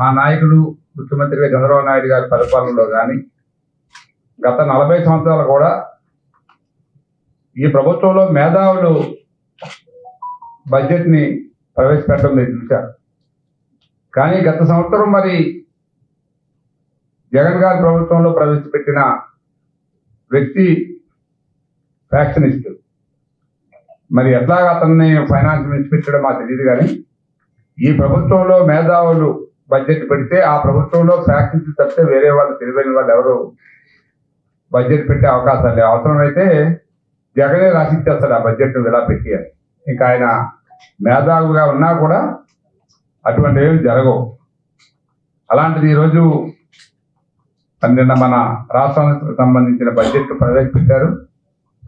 మా నాయకుడు ముఖ్యమంత్రి చంద్రబాబు నాయుడు గారి పరిపాలనలో కానీ గత నలభై సంవత్సరాలు కూడా ఈ ప్రభుత్వంలో మేధావులు బడ్జెట్ని ప్రవేశపెట్టడం మీరు చూశారు. కానీ గత సంవత్సరం మరి జగన్ గారి ప్రభుత్వంలో ప్రవేశపెట్టిన వ్యక్తి ఫ్యాక్షనిస్ట్. మరి ఎట్లా అతన్ని ఫైనాన్స్ మించిపెట్టడం మాకు తెలియదు కానీ ఈ ప్రభుత్వంలో మేధావులు బడ్జెట్ పెడితే ఆ ప్రభుత్వంలో ఫ్యాక్షన్స్ తప్పితే వేరే వాళ్ళు తెలివైన వాళ్ళు ఎవరు బడ్జెట్ పెట్టే అవకాశాలు లేవు. అవసరమైతే జగనే రాసిచ్చేస్తాడు ఆ బడ్జెట్ ఇలా పెట్టి అని. ఇంకా ఆయన మేధావుగా ఉన్నా కూడా అటువంటివి ఏమి జరగవు. అలాంటిది ఈరోజు నిన్న మన రాష్ట్రానికి సంబంధించిన బడ్జెట్ ప్రవేశపెట్టారు.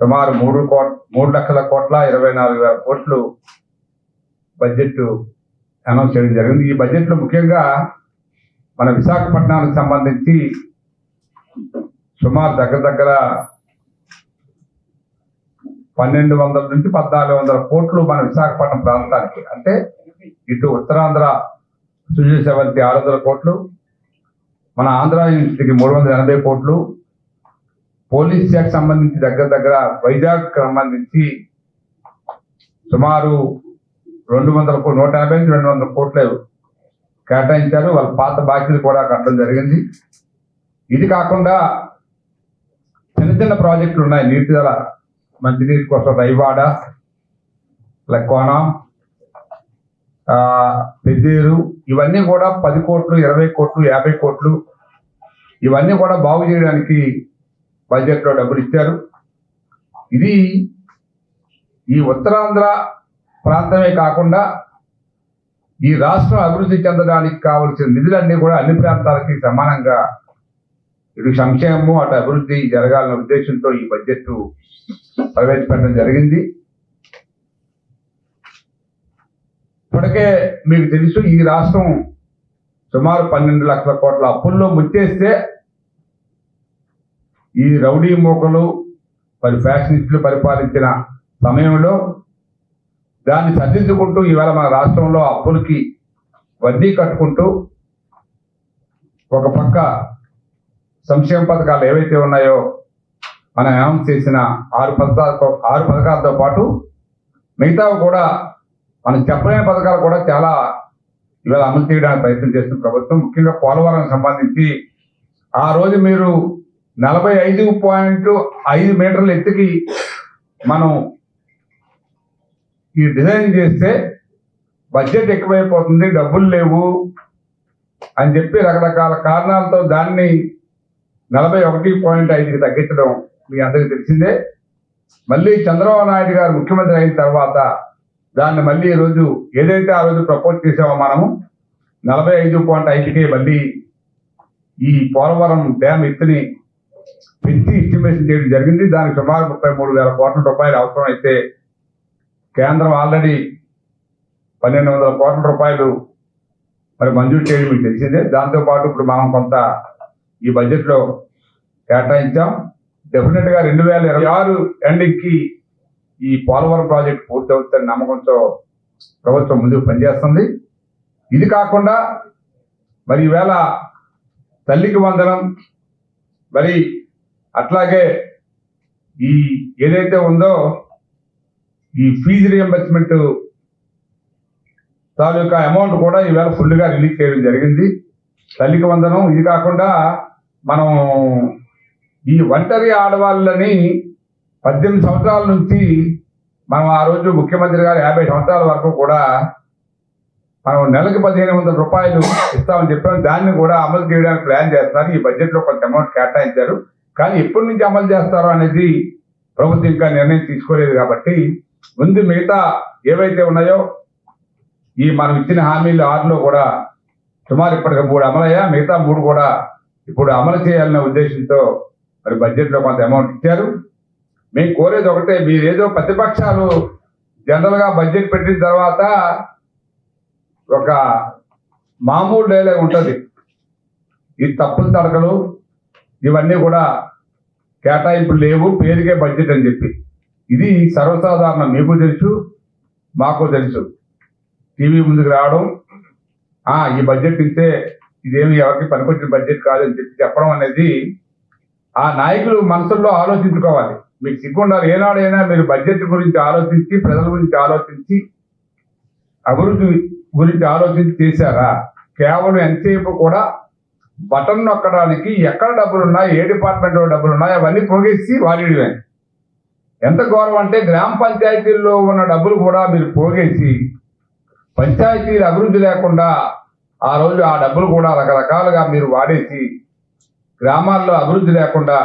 సుమారు మూడు కోట్ మూడు లక్షల కోట్ల ఇరవై నాలుగు వేల కోట్లు బడ్జెట్ అనౌన్స్ చేయడం జరిగింది. ఈ బడ్జెట్లో ముఖ్యంగా మన విశాఖపట్నానికి సంబంధించి సుమారు దగ్గర దగ్గర పన్నెండు వందల నుంచి పద్నాలుగు వందల కోట్లు మన విశాఖపట్నం ప్రాంతానికి అంటే ఇటు ఉత్తరాంధ్ర సుజీసవంతి ఆరు వందల కోట్లు మన ఆంధ్ర యూనివర్సిటీకి మూడు వందల ఎనభై కోట్లు పోలీస్ శాఖ సంబంధించి దగ్గర దగ్గర వైజాగ్ సంబంధించి సుమారు రెండు వందల నూట యాభై నుంచి రెండు వందల కోట్లు కేటాయించారు. వాళ్ళ పాత బాకీలు కూడా కట్టడం జరిగింది. ఇది కాకుండా చిన్న చిన్న ప్రాజెక్టులు ఉన్నాయి. నీటిదల మంచినీటి కోసం రైవాడ లక్కోణం పెద్దేరు ఇవన్నీ కూడా పది కోట్లు ఇరవై కోట్లు యాభై కోట్లు ఇవన్నీ కూడా బాగు చేయడానికి బడ్జెట్లో డబ్బులు ఇచ్చారు. ఇది ఈ ఉత్తరాంధ్ర ప్రాంతమే కాకుండా ఈ రాష్ట్రం అభివృద్ధి చెందడానికి కావలసిన నిధులన్నీ కూడా అన్ని ప్రాంతాలకి సమానంగా. ఇటు సంక్షేమము అటు అభివృద్ధి జరగాలన్న ఉద్దేశంతో ఈ బడ్జెట్ ప్రవేశపెట్టడం జరిగింది. ఇప్పటికే మీకు తెలుసు ఈ రాష్ట్రం సుమారు పన్నెండు లక్షల కోట్ల అప్పుల్లో ముచ్చేస్తే ఈ రౌడీ మూకలు మరి ఫ్యాషనిస్టులు పరిపాలించిన సమయంలో దాన్ని సర్దించుకుంటూ ఇవాళ మన రాష్ట్రంలో అప్పులకి వడ్డీ కట్టుకుంటూ ఒక పక్క సంక్షేమ పథకాలు ఏవైతే ఉన్నాయో మనం అనౌన్స్ చేసిన ఆరు పథకాలతో ఆరు పథకాలతో పాటు మిగతావి కూడా మనం చెప్పలేని పథకాలు కూడా చాలా ఇవాళ అమలు చేయడానికి ప్రయత్నం చేస్తున్న ప్రభుత్వం. ముఖ్యంగా పోలవరం సంబంధించి ఆ రోజు మీరు నలభై ఐదు పాయింట్ ఐదు మీటర్ల ఎత్తుకి మనం ఈ డిజైన్ చేస్తే బడ్జెట్ ఎక్కువైపోతుంది డబ్బులు లేవు అని చెప్పి రకరకాల కారణాలతో దాన్ని నలభై ఒకటి పాయింట్ ఐదుకి తగ్గించడం మీ అందరికీ తెలిసిందే. మళ్ళీ చంద్రబాబు నాయుడు గారు ముఖ్యమంత్రి అయిన తర్వాత దాన్ని మళ్ళీ ఈరోజు ఏదైతే ఆ రోజు ప్రపోజ్ చేసామో మనము నలభై ఐదు పాయింట్ ఐదుకే మళ్ళీ ఈ పోలవరం డ్యామ్ ఎత్తుని పెంచి ఎస్టిమేషన్ చేయడం జరిగింది. దానికి సుమారు ముప్పై మూడు వేల కోట్ల రూపాయలు అవసరం అయితే కేంద్రం ఆల్రెడీ పన్నెండు వందల కోట్ల రూపాయలు మరి మంజూరు చేయడం మీకు తెలిసిందే. దాంతోపాటు ఇప్పుడు మనం కొంత ఈ బడ్జెట్లో కేటాయించాం. డెఫినెట్గా రెండు వేల ఇరవై ఆరు ఎండింగ్కి ఈ పోలవరం ప్రాజెక్ట్ పూర్తి అవుతుందని నమ్మకంతో ప్రభుత్వం ముందుకు పనిచేస్తుంది. ఇది కాకుండా మరి ఈవేళ తల్లికి వందనం మరి అట్లాగే ఈ ఏదైతే ఉందో ఈ ఫీజు రియంబర్స్మెంట్ తాలూకా అమౌంట్ కూడా ఈవేళ ఫుల్గా రిలీజ్ చేయడం జరిగింది. తల్లికి వందనం. ఇది కాకుండా మనం ఈ ఒంటరి ఆడవాళ్ళని పద్దెనిమిది సంవత్సరాల నుంచి మనం ఆ రోజు ముఖ్యమంత్రి గారు యాభై సంవత్సరాల వరకు కూడా మనం నెలకు పదిహేను వందల రూపాయలు ఇస్తామని చెప్పాం. దాన్ని కూడా అమలు చేయడానికి ప్లాన్ చేస్తున్నారు. ఈ బడ్జెట్లో కొంత అమౌంట్ కేటాయించారు. కానీ ఎప్పటి నుంచి అమలు చేస్తారో అనేది ప్రభుత్వం ఇంకా నిర్ణయం తీసుకోలేదు కాబట్టి ముందు మిగతా ఏవైతే ఉన్నాయో ఈ మనం ఇచ్చిన హామీలు ఆరులో కూడా సుమారు ఇప్పటికి మూడు అమలయ్యా మిగతా మూడు కూడా ఇప్పుడు అమలు చేయాలనే ఉద్దేశంతో మరి బడ్జెట్లో కొంత అమౌంట్ ఇచ్చారు. మేము కోరేది ఒకటే మీరు ఏదో ప్రతిపక్షాలు జనరల్గా బడ్జెట్ పెట్టిన తర్వాత ఒక మామూలు డైలాగ్ ఉంటుంది. ఈ తప్పులు తడకలు ఇవన్నీ కూడా కేటాయింపులు లేవు పేరుకే బడ్జెట్ అని చెప్పి. ఇది సర్వసాధారణం మీకు తెలుసు మాకు తెలుసు. టీవీ ముందుకు రావడం ఈ బడ్జెట్ ఇస్తే ఇదేమి ఎవరికి పనికొచ్చిన బడ్జెట్ కాదని చెప్పి చెప్పడం అనేది ఆ నాయకులు మనసుల్లో ఆలోచించుకోవాలి. మీకు సిగ్గుండాలి. ఏనాడైనా మీరు బడ్జెట్ గురించి ఆలోచించి ప్రజల గురించి ఆలోచించి అభివృద్ధి గురించి ఆలోచించి చేశారా? కేవలం ఎంతసేపు కూడా బటన్ నొక్కడానికి ఎక్కడ డబ్బులు ఉన్నాయి ఏ డిపార్ట్మెంట్లో డబ్బులు ఉన్నాయి అవన్నీ పోగేసి వాడిడమే ఎంత గౌరవం అంటే గ్రామ పంచాయతీల్లో ఉన్న డబ్బులు కూడా మీరు పోగేసి పంచాయతీలు అభివృద్ధి లేకుండా ఆ రోజు ఆ డబ్బులు కూడా రకరకాలుగా మీరు వాడేసి గ్రామాల్లో అభివృద్ధి లేకుండా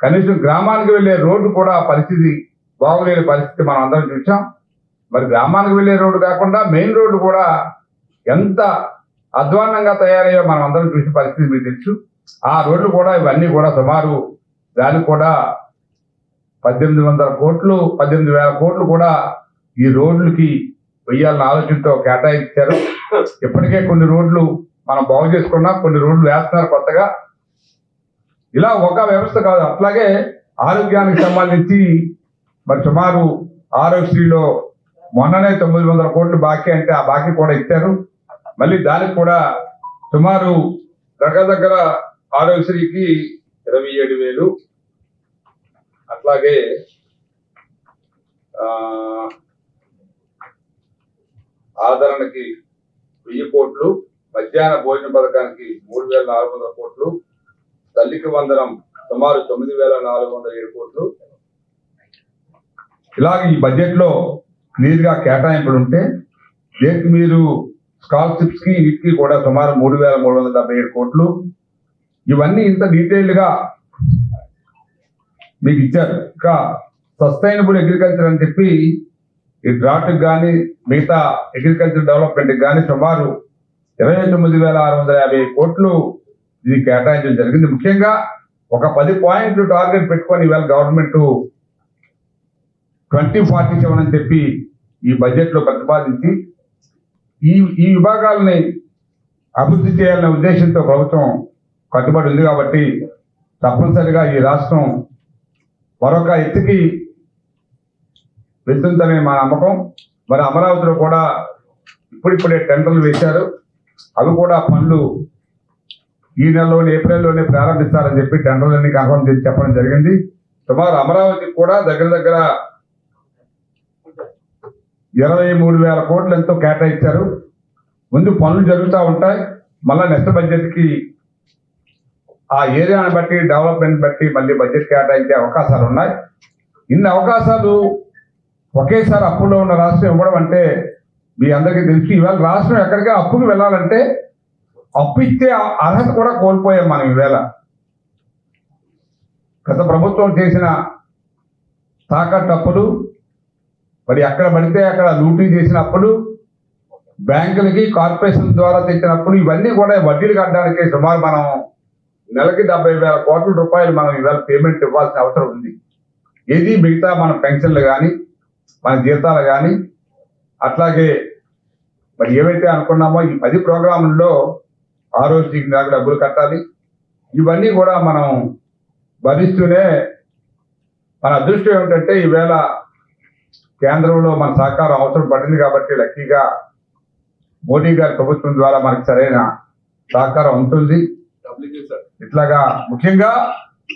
కనీసం గ్రామానికి వెళ్ళే రోడ్డు కూడా పరిస్థితి బాగోలేని పరిస్థితి మనం అందరం చూసాం మరి గ్రామానికి వెళ్ళే రోడ్డు కాకుండా మెయిన్ రోడ్డు కూడా ఎంత అధ్వాన్నంగా తయారయ్యో మనం అందరం చూసిన పరిస్థితి మీకు తెలుసు. ఆ రోడ్లు కూడా ఇవన్నీ కూడా సుమారు దానికి కూడా పద్దెనిమిది వందల కోట్లు పద్దెనిమిది వేల కోట్లు కూడా ఈ రోడ్లకి వెయ్యాలన్న ఆలోచనతో కేటాయించారు. ఇప్పటికే కొన్ని రోడ్లు మనం బాగు చేసుకున్నా కొన్ని రోడ్లు వేస్తున్నారు కొత్తగా. ఇలా ఒక వ్యవస్థ కాదు అట్లాగే ఆరోగ్యానికి సంబంధించి మరి సుమారు ఆరోగ్యశ్రీలో మొన్ననే తొమ్మిది వందల కోట్లు బాకీ అంటే ఆ బాకీ కూడా ఇచ్చారు. మళ్ళీ దానికి కూడా సుమారు దగ్గర దగ్గర ఆరోగ్యశ్రీకి ఇరవై ఏడు వేలు అట్లాగే ఆదరణకి వెయ్యి కోట్లు మధ్యాహ్న భోజన పథకానికి మూడు వేల నాలుగు వందల కోట్లు తల్లికి వందనం సుమారు తొమ్మిది వేల నాలుగు వందల ఏడు కోట్లు. ఇలాగ ఈ బడ్జెట్లో క్లియర్గా కేటాయింపులు ఉంటే దీనికి మీరు స్కాలర్షిప్స్కి వీటికి కూడా సుమారు మూడు వేల మూడు వందల డెబ్బై ఏడు కోట్లు. ఇవన్నీ ఇంత డీటెయిల్డ్గా మీకు ఇచ్చారు. ఇంకా సస్టైనబుల్ అగ్రికల్చర్ అని చెప్పి ఈ డ్రాట్ కానీ మిగతా అగ్రికల్చర్ డెవలప్మెంట్ కానీ సుమారు ఇరవై తొమ్మిది వేల ఆరు వందల యాభై కోట్లు ఇది కేటాయించడం జరిగింది. ముఖ్యంగా ఒక పది పాయింట్లు టార్గెట్ పెట్టుకొని ఇవాళ గవర్నమెంట్ ట్వంటీ ఫార్టీ సెవెన్ అని చెప్పి ఈ బడ్జెట్లో ప్రతిపాదించి ఈ ఈ విభాగాలని అభివృద్ధి చేయాలనే ఉద్దేశంతో ప్రభుత్వం కట్టుబడి ఉంది కాబట్టి తప్పనిసరిగా ఈ రాష్ట్రం మరొక ఎత్తుకి వెళ్తుందనే మా నమ్మకం. మరి అమరావతిలో కూడా ఇప్పుడిప్పుడే టెండర్లు వేశారు. అవి కూడా పనులు ఈ నెలలోనే ఏప్రిల్లోనే ప్రారంభిస్తారని చెప్పి టెండర్లన్నీ కన్ఫర్మ్ చేసి చెప్పడం జరిగింది. సుమారు అమరావతికి కూడా దగ్గర దగ్గర ఇరవై మూడు వేల కోట్లు ఎంతో కేటాయించారు. ముందు పనులు జరుగుతూ ఉంటాయి. మళ్ళీ నెక్స్ట్ బడ్జెట్కి ఆ ఏరియాని బట్టి డెవలప్మెంట్ బట్టి మళ్ళీ బడ్జెట్ కేటాయించే అవకాశాలు ఉన్నాయి. ఇన్ని అవకాశాలు ఒకేసారి అప్పులో ఉన్న రాష్ట్రం ఇవ్వడం అంటే మీ అందరికీ తెలిసి. ఇవాళ రాష్ట్రం ఎక్కడికి అప్పుకి వెళ్ళాలంటే అప్పు ఇచ్చే అర్హత కూడా కోల్పోయాం మనం ఈవేళ. గత ప్రభుత్వం చేసిన తాకట్టు అప్పులు మరి ఎక్కడ పడితే అక్కడ లూటీ చేసిన అప్పులు బ్యాంకులకి కార్పొరేషన్ ద్వారా తెచ్చిన అప్పులు ఇవన్నీ కూడా వడ్డీలు కట్టడానికి సుమారు మనం నెలకి డెబ్బై వేల కోట్ల రూపాయలు మనం ఇవాళ పేమెంట్ ఇవ్వాల్సిన అవసరం ఉంది. ఏది మిగతా మన పెన్షన్లు కానీ మన జీతాలు కానీ అట్లాగే మరి ఏవైతే అనుకున్నామో ఈ పది ప్రోగ్రాముల్లో ఆరోగ్యకి నాకు డబ్బులు కట్టాలి. ఇవన్నీ కూడా మనం భరిస్తూనే మన అదృష్టం ఏమిటంటే ఈవేళ కేంద్రంలో మన సహకారం అవసరం పడింది కాబట్టి లక్కీగా మోడీ గారి ప్రభుత్వం ద్వారా మనకి సరైన సహకారం ఉంటుంది. ఇట్లాగా ముఖ్యంగా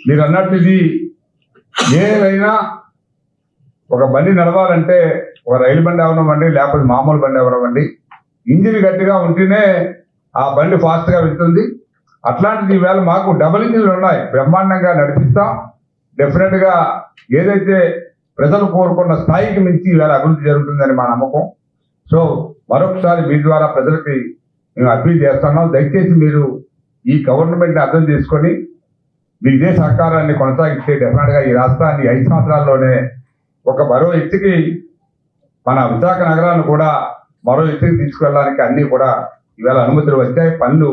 మీరు అన్నట్టు ఇది ఏదైనా ఒక బండి నడవాలంటే ఒక రైలు బండి అవనివ్వండి లేకపోతే మామూలు బండి అవనివ్వండి ఇంజిన్ గట్టిగా ఉంటేనే ఆ బండి ఫాస్ట్గా వెళ్తుంది. అట్లాంటిది ఈవేళ మాకు డబుల్ ఇంజిన్లు ఉన్నాయి. బ్రహ్మాండంగా నడిపిస్తాం. డెఫినెట్గా ఏదైతే ప్రజలు కోరుకున్న స్థాయికి మించి ఈవేళ అభివృద్ధి జరుగుతుందని మా నమ్మకం. సో మరొకసారి మీ ద్వారా ప్రజలకి మేము అప్పీల్ చేస్తున్నాం. దయచేసి మీరు ఈ గవర్నమెంట్ని అర్థం చేసుకొని మీ ఇదే సహకారాన్ని కొనసాగిస్తే డెఫినెట్గా ఈ రాష్ట్రాన్ని ఐదు సంవత్సరాల్లోనే ఒక మరో ఎత్తుకి మన విశాఖ నగరాన్ని కూడా మరో ఎత్తుకి తీసుకెళ్ళడానికి అన్ని కూడా ఇవాళ అనుమతులు వచ్చాయి. పనులు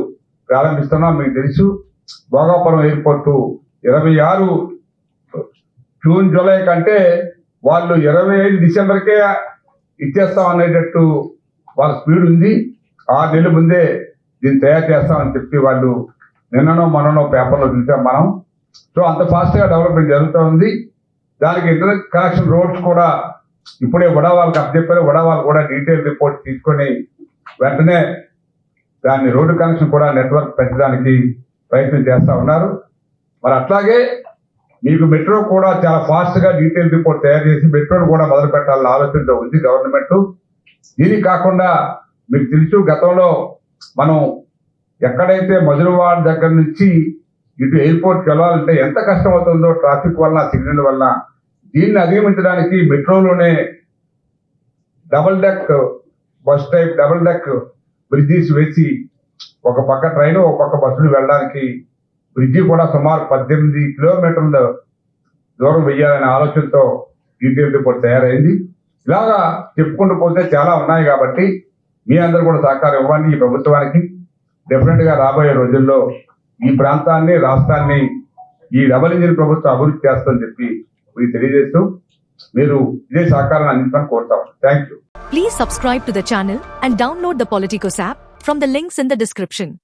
ప్రారంభిస్తున్నాం. మీకు తెలుసు భోగాపురం ఎయిర్పోర్టు ఇరవై ఆరు జూన్ జూలై కంటే వాళ్ళు ఇరవై ఐదు డిసెంబర్కే ఇచ్చేస్తాం అనేటట్టు వాళ్ళ స్పీడ్ ఉంది. ఆరు నెలల ముందే దీన్ని తయారు చేస్తామని చెప్పి వాళ్ళు నిన్ననో మొన్ననో పేపర్లో చూసాం మనం. సో అంత ఫాస్ట్గా డెవలప్మెంట్ జరుగుతూ ఉంది. దానికి ఇంటర్నెట్ కనెక్షన్ రోడ్స్ కూడా ఇప్పుడే వడా వాళ్ళకి అప్పచెప్పారు వడా వాళ్ళు కూడా డీటెయిల్ రిపోర్ట్ తీసుకొని వెంటనే దాన్ని రోడ్డు కనెక్షన్ కూడా నెట్వర్క్ పెంచడానికి ప్రయత్నం చేస్తూ ఉన్నారు. మరి అట్లాగే మీకు మెట్రో కూడా చాలా ఫాస్ట్గా డీటెయిల్ రిపోర్ట్ తయారు చేసి మెట్రోను కూడా మొదలు పెట్టాలని ఆలోచనతో ఉంది గవర్నమెంట్. దీనికి కాకుండా మీకు తెలుసు గతంలో మనం ఎక్కడైతే మధురవాడ దగ్గర నుంచి ఇటు ఎయిర్పోర్ట్కి వెళ్ళాలంటే ఎంత కష్టం అవుతుందో ట్రాఫిక్ వల్ల సిగ్నల్ వల్ల దీన్ని అధిగమించడానికి మెట్రోలోనే double deck bus type double deck bridges వేసి ఒక పక్క ట్రైన్ ఒక పక్క బస్సులు వెళ్ళడానికి బ్రిడ్జి కూడా సుమారు పద్దెనిమిది కిలోమీటర్ల దూరం వెయ్యాలనే ఆలోచనతో డీటెయిల్ రిపోర్ట్ తయారైంది. ఇలాగా చెప్పుకుంటూ పోతే చాలా ఉన్నాయి కాబట్టి మీ అందరూ కూడా సహకారం ఇవ్వండి ఈ ప్రభుత్వానికి. డెఫినెట్గా రాబోయే రోజుల్లో ఈ ప్రాంతాన్ని రాష్ట్రాన్ని ఈ డబల్ ఇంజిన్ ప్రభుత్వం అభివృద్ధి చేస్తుందని చెప్పి మీకు తెలియజేస్తూ మీరు ఇదే సహకారాన్ని అందించమని కోరుతాం. Thank you please subscribe to the channel and download the Politicos app from the links in the description